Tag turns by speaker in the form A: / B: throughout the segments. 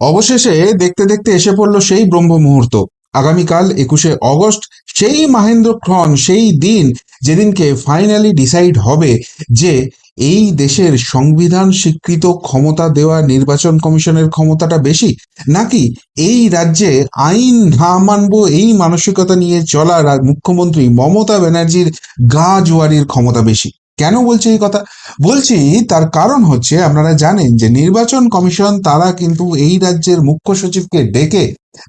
A: অবশেষে দেখতে দেখতে এসে পড়ল সেই ব্রহ্ম মুহূর্ত আগামীকাল একুশে অগস্ট, সেই মাহেন্দ্র মাহেন্দ্রক্ষণ, সেই দিন যেদিনকে ফাইনালি ডিসাইড হবে যে এই দেশের সংবিধান স্বীকৃত ক্ষমতা দেওয়া নির্বাচন কমিশনের ক্ষমতাটা বেশি, নাকি এই রাজ্যে আইন না মানবো, এই মানসিকতা নিয়ে চলা মুখ্যমন্ত্রী মমতা ব্যানার্জির গা জোয়ারির ক্ষমতা বেশি? কেন বলছি এই কথা? বলছি তার কারণ হচ্ছে আপনারা জানেন যে নির্বাচন কমিশন তারা কিন্তু এই রাজ্যের মুখ্য সচিবকে ডেকে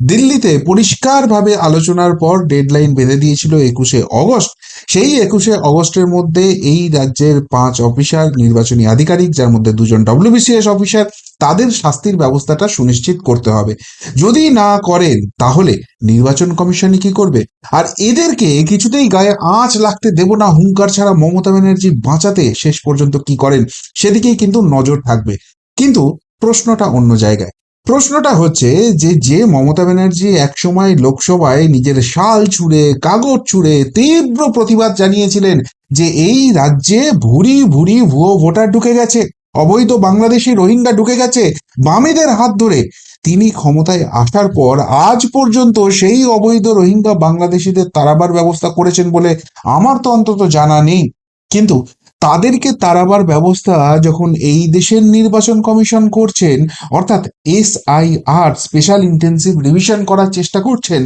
A: দিল্লিতে পরিষ্কারভাবে আলোচনার পর ডেডলাইন বেঁধে দিয়েছিল একুশে অগস্ট। সেই একুশে অগস্টের মধ্যে এই রাজ্যের পাঁচ অফিসার নির্বাচনী আধিকারিক, যার মধ্যে দুজন ডব্লিউবিসিএস অফিসার তাদের শাস্তির ব্যবস্থাটা সুনিশ্চিত করতে হবে। যদি না করেন, তাহলে নির্বাচন কমিশনই কি করবে? আর এদেরকে কিছুতেই গায়ে আঁচ লাগতে দেব না, হুঙ্কার ছাড়া মমতা ব্যানার্জি বাঁচাতে শেষ পর্যন্ত কি করেন, সেদিকেই কিন্তু নজর থাকবে। কিন্তু প্রশ্নটা অন্য জায়গায়। প্রশ্নটা হচ্ছে যে যে মমতা ব্যানার্জি একসময় লোকসভায় নিজের শাল ছুঁড়ে, কাগজ ছুঁড়ে তীব্র প্রতিবাদ জানিয়েছিলেন যে, এই রাজ্যে ভুরি ভুরি ভুয়ো ভোটার ঢুকে গেছে, অবৈধ বাংলাদেশি রোহিঙ্গা ঢুকে গেছে বামেদের হাত ধরে। তিনি ক্ষমতায় আসার পর আজ পর্যন্ত সেই অবৈধ রোহিঙ্গা বাংলাদেশিদের তাড়াবার ব্যবস্থা করেছেন বলে আমার তো অন্তত জানা নেই। কিন্তু তাদেরকে তাড়াবার ব্যবস্থা যখন এই দেশের নির্বাচন কমিশন করছেন, অর্থাৎ S I R special intensive revision করার চেষ্টা করছেন,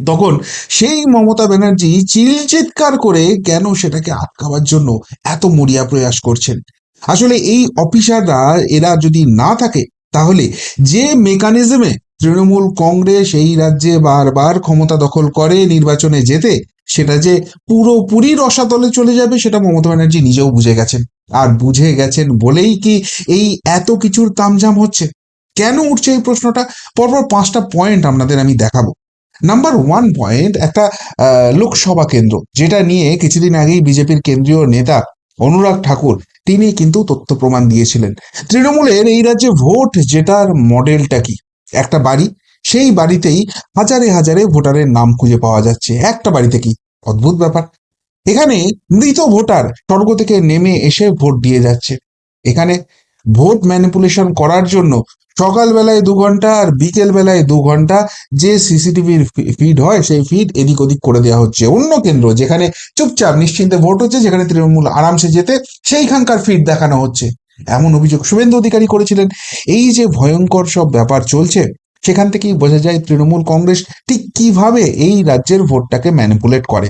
A: তখন সেই মমতা ব্যানার্জি চিল চিৎকার করে কেন সেটাকে আটকাবার জন্য এত মরিয়া প্রয়াস করছেন? আসলে এই অফিসাররা, এরা যদি না থাকে, তাহলে যে মেকানিজমে তৃণমূল কংগ্রেস এই রাজ্যে বারবার ক্ষমতা দখল করে নির্বাচনে যেতে সেটা যে পুরোপুরি রসাতলে চলে যাবে সেটা মমতা ব্যানার্জি নিজেও বুঝে গেছেন। আর বুঝে গেছেন বলেই কি এই এত কিছুর তামঝাম হচ্ছে? কেন উঠছে এই প্রশ্নটা? পরপর পাঁচটা পয়েন্ট আপনাদের আমি দেখাবো। নাম্বার ওয়ান পয়েন্ট একটা লোকসভা কেন্দ্র, যেটা নিয়ে কিছুদিন আগেই বিজেপির কেন্দ্রীয় নেতা অনুরাগ ঠাকুর, তিনি কিন্তু তথ্য প্রমাণ দিয়েছিলেন। তৃণমূলের এই রাজ্যে ভোট যেটার মডেলটা কি? একটা বাড়ি সেই বাড়িতেই হাজারে হাজারে ভোটারের নাম খুঁজে পাওয়া যাচ্ছে। একটা বাড়িতে কি? অদ্ভুত ব্যাপার। এখানে মৃত ভোটার স্বর্গ থেকে নেমে এসে ভোট দিয়ে যাচ্ছে। এখানে ভোট ম্যানিপুলেশন করার জন্য সকালবেলায় দু ঘণ্টা আর বিকেল বেলায় দু ঘণ্টা যে সিসিটিভির ফিড হয়, সেই ফিড এদিক ওদিক করে দেওয়া হচ্ছে। অন্য কেন্দ্র যেখানে চুপচাপ নিশ্চিন্তে ভোট হচ্ছে, যেখানে তৃণমূল আরামসে যেতে সেইখানকার ফিড দেখানো হচ্ছে। এমন অভিযোগ শুভেন্দু অধিকারী করেছিলেন। এই যে ভয়ঙ্কর সব ব্যাপার চলছে সেখান থেকেই বোঝা যায় তৃণমূল কংগ্রেস ঠিক কীভাবে এই রাজ্যের ভোটটাকে ম্যানিপুলেট করে।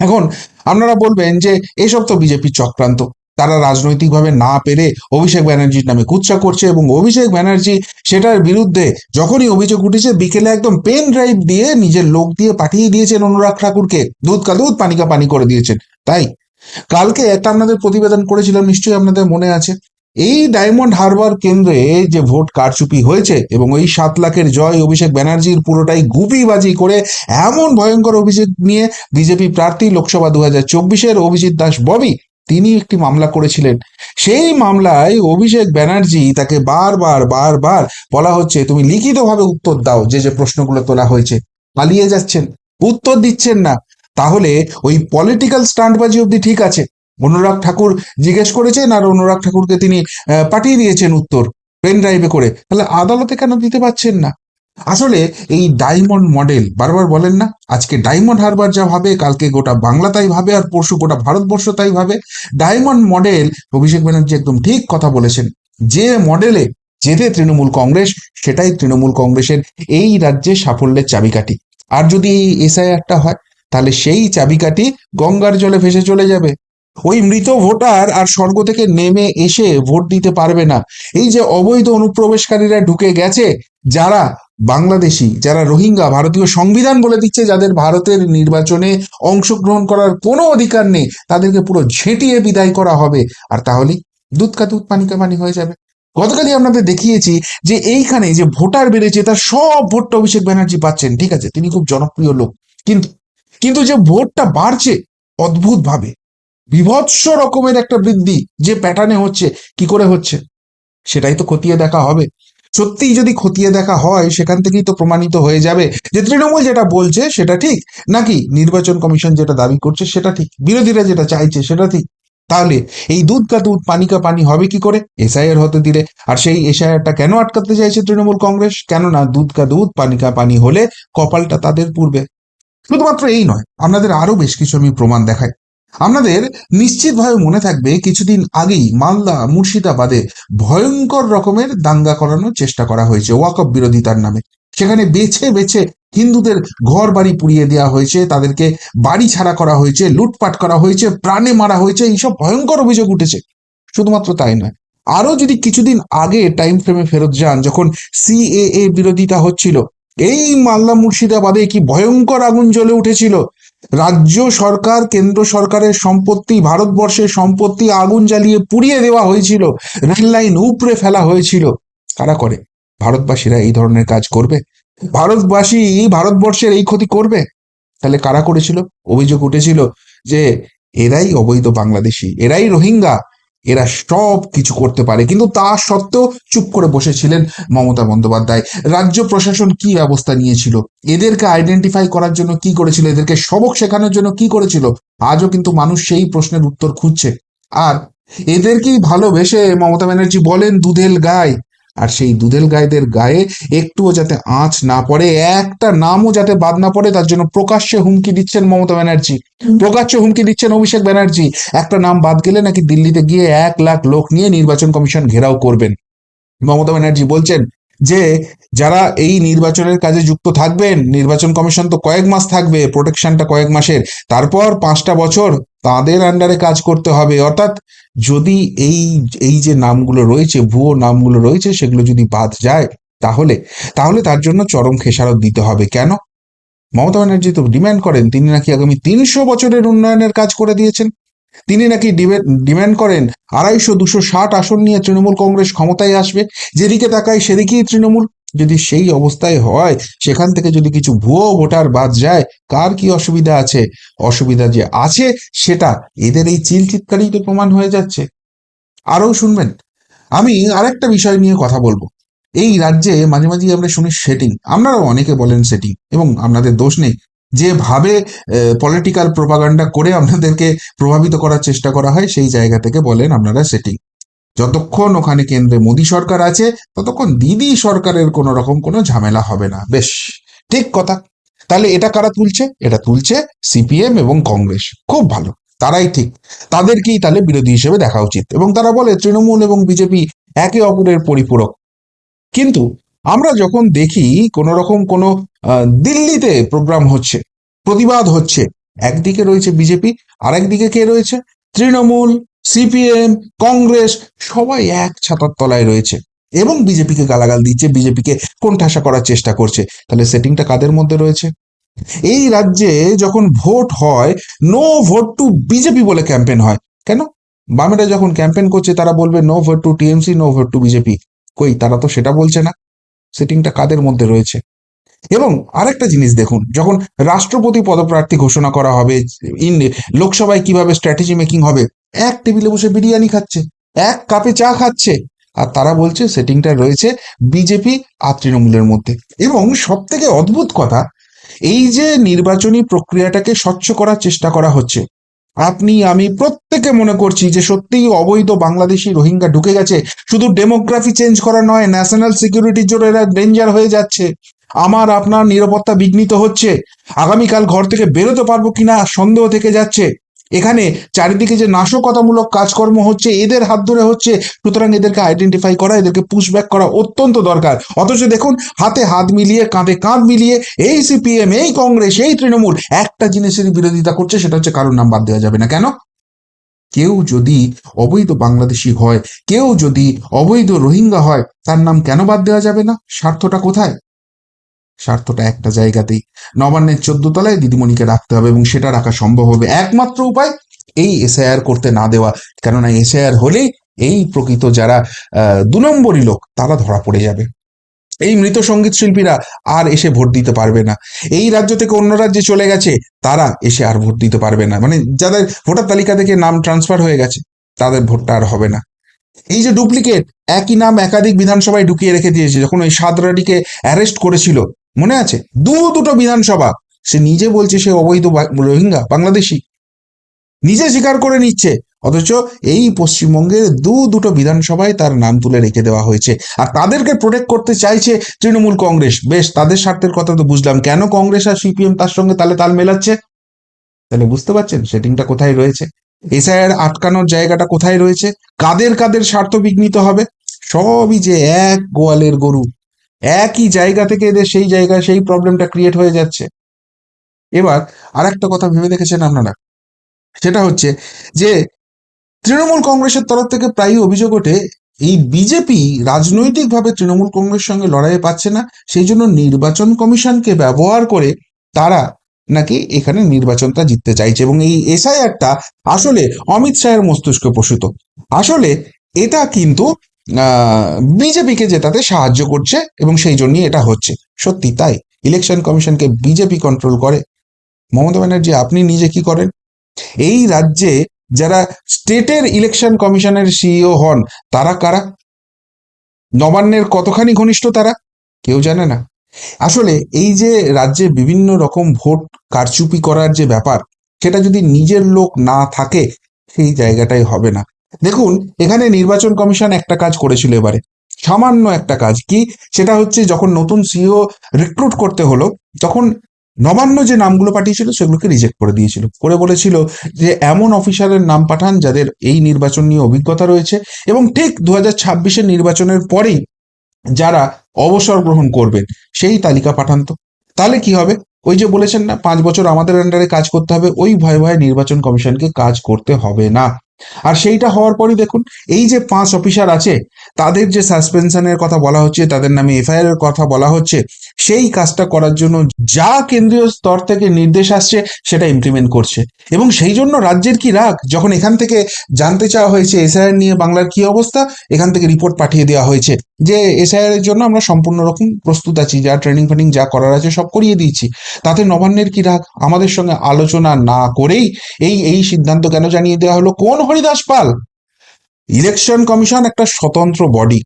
A: এখন আপনারা বলবেন যে এসব তো বিজেপির চক্রান্ত। তারা রাজনৈতিকভাবে না পেরে অভিষেক ব্যানার্জির নামে কুৎসা করছে এবং অভিষেক ব্যানার্জি সেটার বিরুদ্ধে যখনই অভিযোগ উঠেছে, বিকেলে একদম পেন ড্রাইভ দিয়ে নিজের লোক দিয়ে পাঠিয়ে দিয়েছেন অনুরাগ ঠাকুরকে। দুধ কা দুধ পানিকা পানি করে দিয়েছেন। তাই? কালকে একটা আপনাদের প্রতিবেদন করেছিলাম, নিশ্চয়ই আপনাদের মনে আছে। এই ডায়মন্ড হারবার কেন্দ্রে যে ভোট কারচুপি হয়েছে এবং ওই সাত লাখের জয় অভিষেক ব্যানার্জির পুরোটাই গুপিবাজি করে এমন ভয়ঙ্কর অভিযোগ নিয়ে বিজেপি প্রার্থী লোকসভা দু হাজার চব্বিশের অভিজিৎ দাস ববি তিনি একটি মামলা করেছিলেন। সেই মামলায় অভিষেক ব্যানার্জি তাকে বারবার বারবার বলা হচ্ছে, তুমি লিখিতভাবে উত্তর দাও যে যে প্রশ্নগুলো তোলা হয়েছে। পালিয়ে যাচ্ছেন। উত্তর দিচ্ছেন না। তাহলে ওই পলিটিক্যাল স্টান্টবাজি অব্দি ঠিক আছে। অনুরাগ ঠাকুর জিজ্ঞেস করেছেন আর অনুরাগ ঠাকুরকে তিনি পাঠিয়ে দিয়েছেন উত্তর পেন ড্রাইভে করে। তাহলে আদালতে কেন দিতে পারছেন না? আসলে এই ডায়মন্ড মডেল বারবার বলেন না, আজকে ডায়মন্ড হারবার যা ভাবে, কালকে গোটা বাংলা তাই ভাবে আর পরশু গোটা ভারতবর্ষ তাই ভাবে। ডায়মন্ড মডেল অভিষেক ব্যানার্জি একদম ঠিক কথা বলেছেন, যে মডেলে যেতে তৃণমূল কংগ্রেস, সেটাই তৃণমূল কংগ্রেসের এই রাজ্যে সাফল্যের চাবিকাঠি। আর যদি এই এসআইআরটা হয়, তাহলে সেই চাবিকাঠি গঙ্গার জলে ভেসে চলে যাবে। ওই মৃত ভোটার আর স্বর্গ থেকে নেমে এসে ভোট দিতে পারবে না। এই যে অবৈধ অনুপ্রবেশকারীরা ঢুকে গেছে, যারা বাংলাদেশি, যারা রোহিঙ্গা, ভারতীয় সংবিধান বলে দিচ্ছে, যাদের ভারতের নির্বাচনে অংশগ্রহণ করার কোনো অধিকার নেই, তাদেরকে পুরো ঝেঁটিয়ে বিদায় করা হবে। আর তাহলে দুধ কা দুধ, পানি পানি হয়ে যাবে। গতকালই আপনাদের দেখিয়েছি যে এইখানে যে ভোটার বেড়েছে, তার সব ভোটটা অভিষেক ব্যানার্জি পাচ্ছেন। ঠিক আছে, তিনি খুব জনপ্রিয় লোক। কিন্তু কিন্তু যে ভোটটা বাড়ছে অদ্ভুত ভাবে বিভৎস রকমের একটা বৃদ্ধি যে প্যাটার্নে হচ্ছে, কি করে হচ্ছে? সেটাই তো খতিয়ে দেখা হবে। সত্যিই যদি খতিয়ে দেখা হয়, সেখান থেকেই তো প্রমাণিত হয়ে যাবে যে তৃণমূল যেটা বলছে সেটা ঠিক, নাকি নির্বাচন কমিশন যেটা দাবি করছে সেটা ঠিক, বিরোধীরা যেটা চাইছে সেটা ঠিক। তাহলে এই দুধ কা দুধ, পানি কা পানি হবে কি করে? এসআইআর হতে দিলে। আর সেই এসআইআরটা কেন আটকাতে চাইছে তৃণমূল কংগ্রেস? কেননা দুধ কা দুধ, পানি কা পানি হলে কপালটা তাদের পূর্বে। শুধুমাত্র এই নয়, আপনাদের আরও বেশ কিছু আমি প্রমাণ দেখাই। আপনাদের নিশ্চিতভাবে মনে থাকবে, কিছুদিন আগেই মালদা, মুর্শিদাবাদে ভয়ঙ্কর রকমের দাঙ্গা করানোর চেষ্টা করা হয়েছে ওয়াকফ বিরোধিতার নামে। সেখানে বেছে বেছে হিন্দুদের ঘর বাড়ি পুড়িয়ে দেওয়া হয়েছে, তাদেরকে বাড়ি ছাড়া করা হয়েছে, লুটপাট করা হয়েছে, প্রাণে মারা হয়েছে, এইসব ভয়ঙ্কর অভিযোগ উঠেছে। শুধুমাত্র তাই নয় আরও যদি কিছুদিন আগে টাইম ফ্রেমে ফেরত যান, যখন সিএএ বিরোধিতা হচ্ছিল, এই মালদা, মুর্শিদাবাদে কি ভয়ঙ্কর আগুন জ্বলে উঠেছিল? রাজ্য সরকার, কেন্দ্র সরকারের সম্পত্তি, ভারতবর্ষের সম্পত্তি আগুন জ্বালিয়ে পুড়িয়ে দেওয়া হয়েছিল। রেল লাইন উপড়ে ফেলা হয়েছিল। কারা করে? ভারতবাসীরা এই ধরনের কাজ করবে? ভারতবাসী ভারতবর্ষের এই ক্ষতি করবে? তাহলে কারা করেছিল? অভিযোগ উঠেছিল যে, এরাই অবৈধ বাংলাদেশি, এরাই রোহিঙ্গা। এরা সব কিছু করতে পারে। কিন্তু তা সত্ত্বেও চুপ করে বসেছিলেন মমতা বন্দ্যোপাধ্যায়। রাজ্য প্রশাসন কি ব্যবস্থা নিয়েছিল? এদেরকে আইডেন্টিফাই করার জন্য কি করেছিল? এদেরকে সবক শেখানোর জন্য কি করেছিল? আজও কিন্তু মানুষ সেই প্রশ্নের উত্তর খুঁজছে। আর এদেরকেই ভালোবেসে মমতা ব্যানার্জি বলেন, দুধেল গায় আর সেই দুধেল গায়েদের গায়ে একটুও যাতে আঁচ না পড়ে একটা নামও যাতে বাদ না পড়ে তার জন্য প্রকাশ্যে হুমকি দিচ্ছেন মমতা ব্যানার্জি। প্রকাশ্যে হুমকি দিচ্ছেন অভিষেক ব্যানার্জি। একটা নাম বাদ গেলে নাকি দিল্লিতে গিয়ে এক লাখ লোক নিয়ে নির্বাচন কমিশন ঘেরাও করবেন। মমতা ব্যানার্জি বলছেন যে যারা এই নির্বাচনের কাজে যুক্ত থাকবেন নির্বাচন কমিশন তো কয়েক মাস থাকবে প্রোটেকশনটা কয়েক মাসের তারপর পাঁচটা বছর তাদের আন্ডারে কাজ করতে হবে। অর্থাৎ যদি এই এই যে নামগুলো রয়েছে, ভুয়ো নামগুলো রয়েছে, সেগুলো যদি বাদ যায়, তাহলে তাহলে তার জন্য চরম খেসারত দিতে হবে। কেন? মমতা ব্যানার্জি তো ডিম্যান্ড করেন, তিনি নাকি আগামী তিনশো বছরের উন্নয়নের কাজ করে দিয়েছেন। তিনি নাকি ডিম্যান্ড করেন, আড়াইশো দুশো ষাট আসন নিয়ে তৃণমূল কংগ্রেস ক্ষমতায় আসবে, যেদিকে তাকায় সেদিকেই তৃণমূল। যদি সেই অবস্থায় হয়, সেখান থেকে যদি কিছু ভুয়ো ভোটার বাদ যায়, কার কি অসুবিধা আছে? অসুবিধা যে আছে সেটা, এদের এই চিল তো প্রমাণ হয়ে যাচ্ছে। আরও শুনবেন। আমি আরেকটা বিষয় নিয়ে কথা বলব। এই রাজ্যে মাঝে মাঝে আমরা শুনি সেটিং। আপনারাও অনেকে বলেন সেটিং, এবং আপনাদের দোষ নেই। যেভাবে পলিটিক্যাল প্রপাগান্ডা করে আপনাদেরকে প্রভাবিত করার চেষ্টা করা হয়, সেই জায়গা থেকে বলেন আপনারা সেটিং। যতক্ষণ ওখানে কেন্দ্রে মোদী সরকার আছে, ততক্ষণ দিদি সরকারের কোনো রকম কোনো ঝামেলা হবে না। বেশ, ঠিক কথা। তাহলে এটা কারা তুলছে? এটা তুলছে সিপিএম এবং কংগ্রেস। খুব ভালো, তারাই ঠিক। তাদেরকেই তাহলে বিরোধী হিসেবে দেখা উচিত। এবং তারা বলে তৃণমূল এবং বিজেপি একে অপরের পরিপূরক। কিন্তু আমরা যখন দেখি কোন রকম কোনো দিল্লিতে প্রোগ্রাম হচ্ছে, প্রতিবাদ হচ্ছে, একদিকে রয়েছে বিজেপি আর একদিকে কে রয়েছে? তৃণমূল সিপিএম কংগ্রেস সবাই এক ছাতার তলায় রয়েছে। এবং বিজেপিকে গালাগাল দিচ্ছে বিজেপিকে কোণঠাসা করার চেষ্টা করছে। তাহলে সেটিংটা কাদের মধ্যে রয়েছে? এই রাজ্যে যখন ভোট হয় নো ভোট টু বিজেপি বলে ক্যাম্পেন হয়। কেন? বামেরা যখন ক্যাম্পেন করছে, তারা বলবে no vote to TMC no vote to BJP কই, তারা তো সেটা বলছে না। সেটিংটা কাদের মধ্যে রয়েছে? এবং আরেকটা জিনিস দেখুন, যখন রাষ্ট্রপতি পদপ্রার্থী ঘোষণা করা হবে, ইন লোকসভায় কীভাবে স্ট্র্যাটেজি মেকিং হবে, এক টেবিলে বসে বিরিয়ানি খাচ্ছে, এক কাপে চা খাচ্ছে, আর তারা বলছে সেটিংটা রয়েছে বিজেপি আর তৃণমূলের মধ্যে। এবং সব থেকে অদ্ভুত কথা, এই যে নির্বাচনী প্রক্রিয়াটাকে স্বচ্ছ করার চেষ্টা করা হচ্ছে, আপনি, আমি প্রত্যেকে মনে করছি যে সত্যিই অবৈধ বাংলাদেশি রোহিঙ্গা ঢুকে গেছে, শুধু ডেমোগ্রাফি চেঞ্জ করা নয় ন্যাশনাল সিকিউরিটির জন্য এরা ডেঞ্জার হয়ে যাচ্ছে। আমার আপনার নিরাপত্তা বিঘ্নিত হচ্ছে। আগামীকাল ঘর থেকে বেরোতে পারব কিনা সন্দেহ থেকে যাচ্ছে। এখানে চারিদিকে যে নাশকতামূলক কাজকর্ম হচ্ছে, এদের হাত ধরে হচ্ছে। সুতরাং এদেরকে আইডেন্টিফাই করা, এদেরকে পুশব্যাক করা অত্যন্ত দরকার। অথচ দেখুন, হাতে হাত মিলিয়ে, কাঁধে কাঁধ মিলিয়ে এই সিপিএম এই কংগ্রেস, এই তৃণমূল একটা জিনিসের বিরোধিতা করছে, সেটা হচ্ছে কারোর নাম বাদ দেওয়া যাবে না। কেন? কেউ যদি অবৈধ বাংলাদেশি হয়, কেউ যদি অবৈধ রোহিঙ্গা হয়, তার নাম কেন বাদ দেওয়া যাবে না? স্বার্থটা কোথায়? স্বার্থটা একটা জায়গাতেই। নবান্নের চোদ্দ তলায় দিদিমণিকে রাখতে হবে এবং সেটা রাখা সম্ভব হবে। একমাত্র উপায় এই এসআইআর করতে না দেওয়া। কেননা এসআইআর হলেই এই প্রকৃত যারা দু নম্বরই লোক, তারা ধরা পড়ে যাবে। এই মৃত সংগীত শিল্পীরা আর এসে ভোট দিতে পারবে না। এই রাজ্য থেকে অন্য রাজ্যে চলে গেছে, তারা এসে আর ভোট দিতে পারবে না। মানে যাদের ভোটার তালিকা থেকে নাম ট্রান্সফার হয়ে গেছে, তাদের ভোটটা আর হবে না। এই যে ডুপ্লিকেট, একই নাম একাধিক বিধানসভায় ঢুকিয়ে রেখে দিয়েছে। যখন ওই সাদরাডিকে অ্যারেস্ট করেছিল মনে আছে? দু দুটো বিধানসভা। সে নিজে বলছে সে অবৈধ রোহিঙ্গা, বাংলাদেশি। নিজে স্বীকার করে নিচ্ছে। অথচ এই পশ্চিমবঙ্গের দু দুটো বিধানসভায় তার নাম তুলে রেখে দেওয়া হয়েছে। আর তাদেরকে প্রোটেক্ট করতে চাইছে তৃণমূল কংগ্রেস। বেশ, তাদের স্বার্থের কথা তো বুঝলাম। কেন কংগ্রেস আর সিপিএম তার সঙ্গে তালে তাল মেলাচ্ছে? তাহলে বুঝতে পারছেন সেটিংটা কোথায় রয়েছে? এসআইআর আটকানোর জায়গাটা কোথায় রয়েছে? কাদের কাদের স্বার্থ বিঘ্নিত হবে? সবই যে এক গোয়ালের গরু। একই জায়গা থেকে এদের সেই জায়গায় সেই প্রবলেমটা ক্রিয়েট হয়ে যাচ্ছে। এবার আর একটা কথা ভেবে দেখেছেন আপনারা? সেটা হচ্ছে যে, তৃণমূল কংগ্রেসের তরফ থেকে প্রায়ই অভিযোগ ওঠে, এই বিজেপি রাজনৈতিকভাবে তৃণমূল কংগ্রেস সঙ্গে লড়াইয়ে পাচ্ছে না, সেই জন্য নির্বাচন কমিশনকে ব্যবহার করে তারা নাকি এখানে নির্বাচনটা জিততে চাইছে এবং এই এসআইআরটা আসলে অমিত শাহের মস্তিষ্ক প্রসূত। আসলে এটা কিন্তু বিজেপিকে জেতাতে সাহায্য করছে এবং সেই জন্যই এটা হচ্ছে। সত্যি তাই? ইলেকশন কমিশনকে বিজেপি কন্ট্রোল করে। মমতা ব্যানার্জি, আপনি নিজে কি করেন? এই রাজ্যে যারা স্টেটের ইলেকশন কমিশনের সিইও হন, তারা কারা? নবান্নের কতখানি ঘনিষ্ঠ তারা? কেউ জানে না। আসলে এই যে রাজ্যে বিভিন্ন রকম ভোট কারচুপি করার যে ব্যাপার, সেটা যদি নিজের লোক না থাকে, সেই জায়গাটাই হবে না। দেখুন, এখানে নির্বাচন কমিশন একটা কাজ করেছিল এবারে। সামান্য একটা কাজ। কি? সেটা হচ্ছে যখন নতুন সিও রিক্রুট করতে হলো, তখন নবান্ন যে নামগুলো পাঠিয়েছিল, সেগুলোকে রিজেক্ট করে দিয়েছিল। করে বলেছিল যে, এমন অফিসারের নাম পাঠান যাদের এই নির্বাচন নিয়ে অভিজ্ঞতা রয়েছে। এবং ঠিক দু হাজার নির্বাচনের পরেই যারা অবসর গ্রহণ করবেন, সেই তালিকা পাঠান তো। তাহলে কি হবে? ওই যে বলেছেন না, পাঁচ বছর আমাদের আন্ডারে কাজ করতে হবে, ওই ভয়ে ভয়ে নির্বাচন কমিশনকে কাজ করতে হবে না। আর সেইটা হওয়ার পরই দেখুন, এই যে পাঁচ অফিসার আছে, তাদের যে সাসপেনশনের কথা বলা হচ্ছে, তাদের নামে এফআইআর এর কথা বলা হচ্ছে, সেই কাজটা করার জন্য যা কেন্দ্রীয় স্তর থেকে নির্দেশ আসছে, সেটা ইমপ্লিমেন্ট করছে। এবং সেই জন্য রাজ্যের কি রাগ? যখন এখান থেকে জানতে চাওয়া হয়েছে এসআইআর নিয়ে বাংলার কি অবস্থা, এখান থেকে রিপোর্ট পাঠিয়ে দেওয়া হয়েছে যে এসআইআর এর জন্য আমরা সম্পূর্ণ রকম প্রস্তুত আছি, যা ট্রেনিং ফ্রেনিং যা করার আছে সব করিয়ে দিয়েছি। তাতে নবান্নের কি রাগ? আমাদের সঙ্গে আলোচনা না করেই এই এই সিদ্ধান্ত কেন জানিয়ে দেওয়া হলো? কোন হরিদাস পাল। ইলেকশন কমিশন একটা স্বতন্ত্র বডি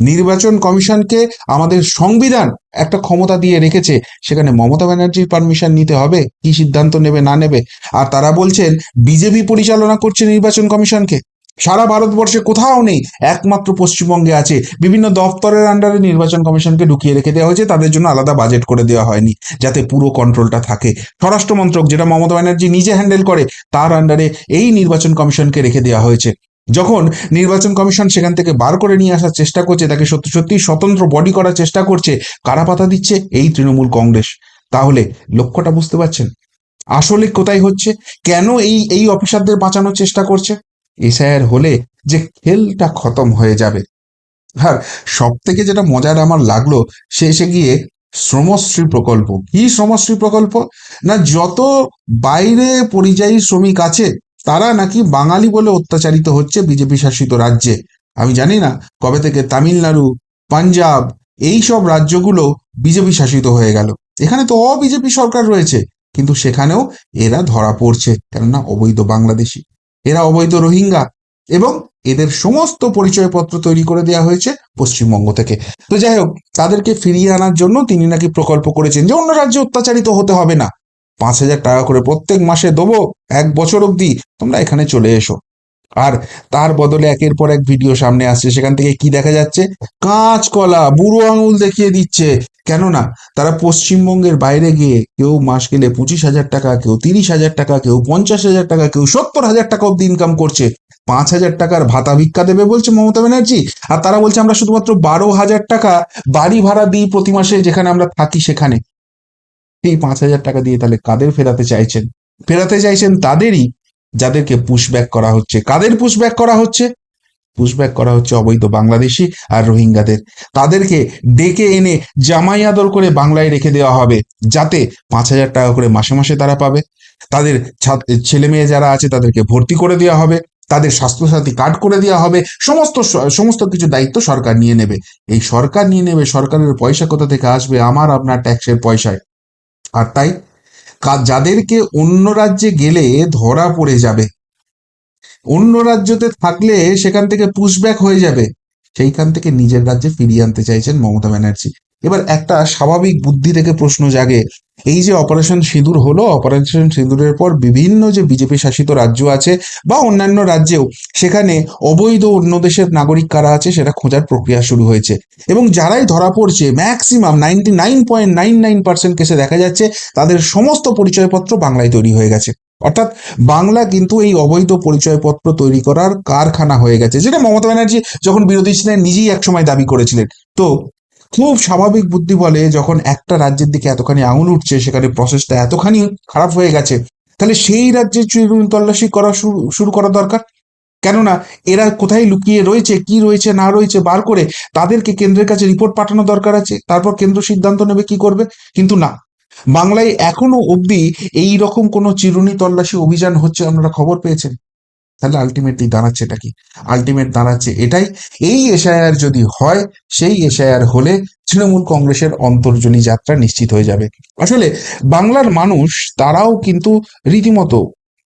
A: নির্বাচন কমিশনকে আমাদের সংবিধান একটা ক্ষমতা দিয়ে রেখেছে। সেখানে মমতা ব্যানার্জির পারমিশন নিতে হবে, কি সিদ্ধান্ত নেবে না নেবে। আর তারা বলছেন, বিজেপি পরিচালনা করছে নির্বাচন কমিশনকে। সারা ভারতবর্ষে কোথাও নেই, একমাত্র পশ্চিমবঙ্গে আছে। বিভিন্ন দপ্তরের আন্ডারে নির্বাচন কমিশনকে ঢুকিয়ে রেখে দেওয়া হয়েছে, তাদের জন্য আলাদা বাজেট করে দেওয়া হয়নি, যাতে পুরো কন্ট্রোলটা থাকে। স্বরাষ্ট্র মন্ত্রক যেটা মমতা ব্যানার্জি নিজে হ্যান্ডেল করে, তার আন্ডারে এই নির্বাচন কমিশনকে রেখে দেওয়া হয়েছে। যখন নির্বাচন কমিশন সেখান থেকে বার করে নিয়ে আসার চেষ্টা করছে, তাকে সত্যি সত্যি স্বতন্ত্র বডি করার চেষ্টা করছে, কারা পাতা দিচ্ছে? এই তৃণমূল কংগ্রেস। তাহলে লক্ষ্যটা বুঝতে পারছেন? আসলে কোথায় হচ্ছে? কেন এই এই অফিসারদের বাঁচানোর চেষ্টা করছে? এসআইআর হলে যে খেলটা খতম হয়ে যাবে। আর সব থেকে যেটা মজার আমার লাগল শেষে গিয়ে শ্রমশ্রী প্রকল্প। কি শ্রমশ্রী প্রকল্প? না, যত বাইরে পরিযায়ী শ্রমিক আছে, তারা নাকি বাঙালি বলে অত্যাচারিত হচ্ছে বিজেপি শাসিত রাজ্যে। আমি জানি না কবে থেকে তামিলনাড়ু, পাঞ্জাব, এই সব রাজ্যগুলো বিজেপি শাসিত হয়ে গেল। এখানে তো অবিজেপি সরকার রয়েছে, কিন্তু সেখানেও এরা ধরা পড়ছে, কেননা অবৈধ বাংলাদেশি। এরা অবৈধ রোহিঙ্গা এবং এদের সমস্ত পরিচয়পত্র তৈরি করে দেওয়া হয়েছে পশ্চিমবঙ্গ থেকে। তো যাই হোক, তাদেরকে ফিরিয়ে আনার জন্য তিনি নাকি প্রকল্প করেছেন যে অন্য রাজ্যে অত্যাচারিত হতে হবে না। পাঁচ হাজার টাকা করে প্রত্যেক মাসে দেবো, এক বছর অবধি তোমরা এখানে চলে এসো। আর তার বদলে একের পর এক ভিডিও সামনে আসছে, সেখান থেকে কি দেখা যাচ্ছে? কাঁচকলা, বুড়ো আঙুল দেখিয়ে দিচ্ছে। কেননা তারা পশ্চিমবঙ্গের বাইরে গিয়ে কেউ মাস গেলে পঁচিশ হাজার টাকা, কেউ তিরিশ হাজার টাকা, কেউ পঞ্চাশ হাজার টাকা, কেউ সত্তর হাজার টাকা অব্দি ইনকাম করছে। পাঁচ হাজার টাকার ভাতা ভিক্ষা দেবে বলছে মমতা ব্যানার্জি। আর তারা বলছে আমরা শুধুমাত্র বারো হাজার টাকা বাড়ি ভাড়া দিই প্রতি মাসে যেখানে আমরা থাকি সেখানে। এই পাঁচ হাজার টাকা দিয়ে তাহলে কাদের ফেরাতে চাইছেন? ফেরাতে চাইছেন তাদেরই। যাদেরকে পুশব্যাক করা হচ্ছে। কাদের পুশব্যাক করা হচ্ছে? পুশব্যাক করা হচ্ছে অবৈধ বাংলাদেশি আর রোহিঙ্গাদের। তাদেরকে ডেকে এনে জামাই আদর করে বাংলায় রেখে দেওয়া হবে, যাতে পাঁচ হাজার টাকা করে মাসে মাসে তারা পাবে। তাদের ছেলে মেয়ে যারা আছে তাদেরকে ভর্তি করে দেওয়া হবে, তাদের স্বাস্থ্যসাথী কার্ড করে দেওয়া হবে, সমস্ত সমস্ত কিছু দায়িত্ব সরকার নিয়ে নেবে। এই সরকার নিয়ে নেবে, সরকারের পয়সা কোথা থেকে আসবে? আমার আপনার ট্যাক্সের পয়সায়। আর তাই যাদেরকে অন্য রাজ্যে গেলে ধরা পড়ে যাবে। অন্য রাজ্যতে থাকলে সেখান থেকে পুশব্যাক হয়ে যাবে। সেইখান থেকে নিজের রাজ্যে ফিরিয়ে আনতে চাইছেন মমতা ব্যানার্জি। এবার একটা স্বাভাবিক বুদ্ধি থেকে প্রশ্ন জাগে এই যে অপারেশন সিঁদুর হলো, অপারেশন সিঁদুরের পর বিভিন্ন যে বিজেপি শাসিত রাজ্য আছে বা অন্যান্য রাজ্যেও, সেখানে অবৈধ অন্য দেশের নাগরিক কারা আছে সেটা খোঁজার প্রক্রিয়া শুরু হয়েছে। এবং যারাই ধরা পড়ছে maximum ninety nine point nine nine percent কেসে দেখা যাচ্ছে, তাদের সমস্ত পরিচয়পত্র বাংলায় তৈরি হয়ে গেছে। অর্থাৎ বাংলা কিন্তু এই অবৈধ পরিচয়পত্র তৈরি করার কারখানা হয়ে গেছে। যেটা মমতা ব্যানার্জি যখন বিরোধী ছিলেন, নিজেই একসময় দাবি করেছিলেন। তো খুব স্বাভাবিক বুদ্ধি বলে যখন একটা রাজ্যের দিকে এতখানি আঙুল উঠছে, সেখানে প্রসেসটা এতখানি খারাপ হয়ে গেছে, তাহলে সেই রাজ্যে চুরি তল্লাশি করা শুরু করা দরকার? কেননা এরা কোথায় লুকিয়ে রয়েছে, কি রয়েছে, না রয়েছে, বার করে তাদেরকে কেন্দ্রের কাছে রিপোর্ট পাঠানো দরকার আছে, তারপর কেন্দ্র সিদ্ধান্ত নেবে কি করবে? কিন্তু না। বাংলায় এখনও অবধি এই রকম কোনো চিরুনি তল্লাশি অভিযান হচ্ছে, আপনারা খবর পেয়েছেন। তাহলে আলটিমেটলি দাঁড়াচ্ছেটা কি? আলটিমেট দাঁড়াচ্ছে এটাই। এই এসআইআর যদি হয়, সেই এসআইআর হলে তৃণমূল কংগ্রেসের অন্তর্জনী যাত্রা নিশ্চিত হয়ে যাবে। আসলে বাংলার মানুষ, তারাও কিন্তু রীতিমতো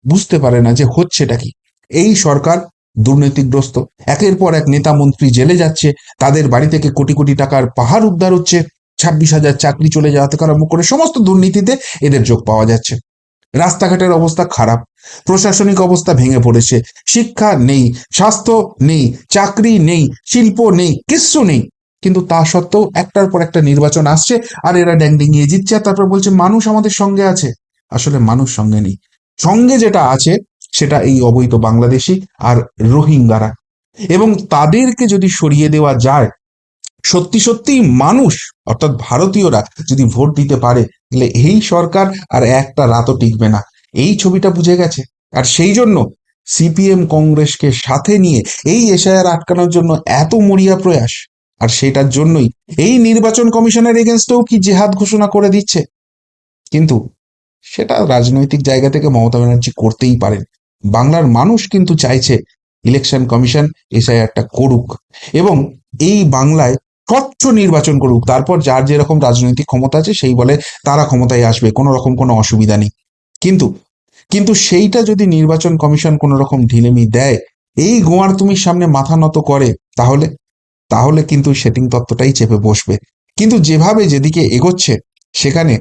A: বুঝতে পারে না যে হচ্ছেটা কি। এই সরকার দুর্নীতিগ্রস্ত। একের পর এক নেতা মন্ত্রী জেলে যাচ্ছে, তাদের বাড়ি থেকে কোটি কোটি টাকার পাহাড় উদ্ধার হচ্ছে, ছাব্বিশ হাজার চাকরি চলে যাওয়া থেকে আরম্ভ করে সমস্ত দুর্নীতিতে এদের যোগ পাওয়া যাচ্ছে। রাস্তাঘাটের অবস্থা খারাপ, প্রশাসনিক অবস্থা ভেঙে পড়েছে, শিক্ষা নেই, স্বাস্থ্য নেই, চাকরি নেই, শিল্প নেই, কিচ্ছু নেই। কিন্তু তা সত্ত্বেও একটার পর একটা নির্বাচন আসছে আর এরা ড্যাং ডিঙিয়ে জিতছে আর তারপর বলছে মানুষ আমাদের সঙ্গে আছে। আসলে মানুষ সঙ্গে নেই। সঙ্গে যেটা আছে সেটা এই অবৈধ বাংলাদেশি আর রোহিঙ্গারা। এবং তাদেরকে যদি সরিয়ে দেওয়া যায়, সত্যি সত্যি মানুষ, অর্থাৎ ভারতীয়রা যদি ভোট দিতে পারে এই সরকার আর একটা রাতও টিকবে না। এই ছবিটা বুঝে গেছে। আর সেই জন্য সিপিএম কংগ্রেসকে সাথে নিয়ে এই এশায়ার আটকানোর জন্য এত মরিয়া প্রয়াস। আর সেটার জন্যই এই নির্বাচন কমিশনের এগেনস্টেও কি জেহাদ ঘোষণা করে দিচ্ছে? কিন্তু সেটা রাজনৈতিক জায়গা থেকে মমতা ব্যানার্জি করতেই পারেন। বাংলার মানুষ কিন্তু চাইছে ইলেকশন কমিশন এসআইআরটা করুক। এবং এই বাংলায় স্বচ্ছ নির্বাচন করুক, তারপর যার যেরকম রাজনৈতিক ক্ষমতা আছে সেই বলে তারা ক্ষমতায় আসবে, কোনো রকম কোনো অসুবিধা নেই। কিন্তু কিন্তু সেইটা যদি নির্বাচন কমিশন কোনো রকম ঢিলেমি দেয়, এই গোয়ার তুমি সামনে মাথা নত করে, তাহলে তাহলে কিন্তু সেটিং তত্ত্বটাই চেপে বসবে। কিন্তু যেভাবে যেদিকে এগোচ্ছে, সেখানে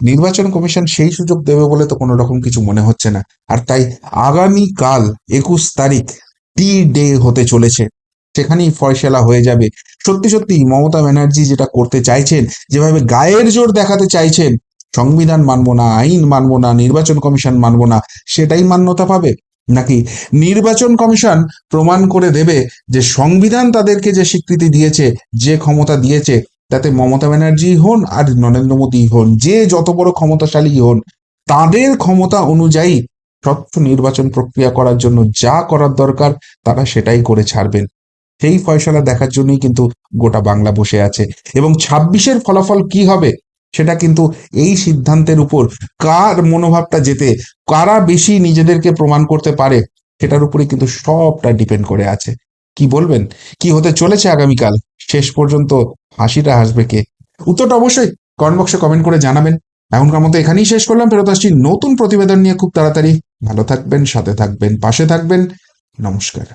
A: নির্বাচন কমিশন সেই সুযোগ দেবে বলে তো কোনো রকম কিছু মনে হচ্ছে না। আর তাই আগামী কাল একুশ তারিখ টি ডে হতে চলেছে। সেখানেই ফয়সলা হয়ে যাবে। সত্যি সত্যি মমতা ব্যানার্জি যেটা করতে চাইছেন, যেভাবে গায়ের জোর দেখাতে চাইছেন, সংবিধান মানবো না, আইন মানবো না, নির্বাচন কমিশন মানবো না, সেটাই মান্যতা পাবে? নাকি নির্বাচন কমিশন প্রমাণ করে দেবে যে সংবিধান তাদেরকে যে স্বীকৃতি দিয়েছে, যে ক্ষমতা দিয়েছে, তাতে মমতা ব্যানার্জি হন আর নরেন্দ্র মোদী হন, যে যত বড় ক্ষমতাশালী হন, তাদের ক্ষমতা অনুযায়ী স্বচ্ছ নির্বাচন প্রক্রিয়া করার জন্য যা করার দরকার, তারা সেটাই করে ছাড়বেন। সেই ফয়সলা দেখার জন্যই কিন্তু গোটা বাংলা বসে আছে। এবং ছাব্বিশের ফলাফল কি হবে, সেটা কিন্তু এই সিদ্ধান্তের উপর কার মনোভাবটা যেতে কারা বেশি নিজেদেরকে প্রমাণ করতে পারে, সেটার উপরে কিন্তু সবটা ডিপেন্ড করে আছে। কি বলবেন? কি হতে চলেছে আগামীকাল? শেষ পর্যন্ত হাসিটা হাসবে কে? উত্তরটা অবশ্যই কমেন্ট বক্সে কমেন্ট করে জানাবেন। এখনকার মতো এখানেই শেষ করলাম। ফেরত আসছি নতুন প্রতিবেদন নিয়ে খুব তাড়াতাড়ি। ভালো থাকবেন, সাথে থাকবেন, পাশে থাকবেন। নমস্কার।